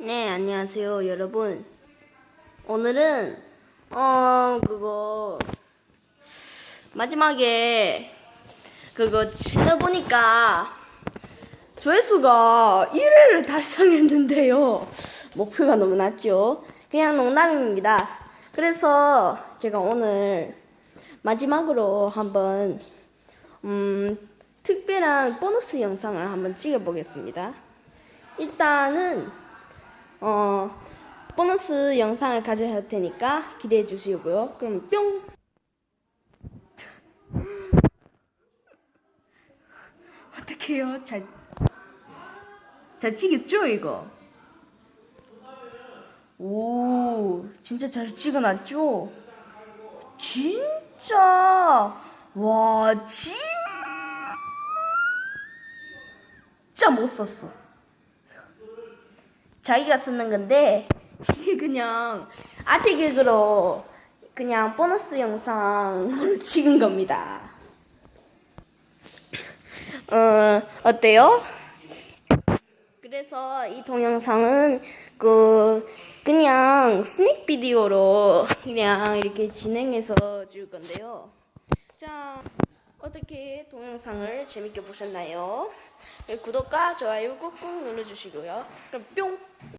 네, 안녕하세요, 여러분. 오늘은, 어, 그거, 마지막에, 그거 채널 보니까, 조회수가 1회를 달성했는데요. 목표가 너무 낮죠? 그냥 농담입니다. 그래서 제가 오늘 마지막으로 한번, 음, 특별한 보너스 영상을 한번 찍어보겠습니다. 일단은, 어, 보너스 영상을 가져올 테니까 기대해 주시고요. 그럼 뿅! 어떡해요? 잘, 잘 치겠죠, 이거? 오, 진짜 잘 찍어놨죠? 진짜! 와, 진짜 못 썼어. 자기가 쓰는 건데 그냥 아재개그로 그냥 보너스 영상으로 찍은 겁니다. 어 어때요? 그래서 이 동영상은 그 그냥 스낵 비디오로 그냥 이렇게 진행해서 줄 건데요. 자 어떻게 동영상을 재밌게 보셨나요? 구독과 좋아요 꾹꾹 눌러주시고요. 그럼 뿅!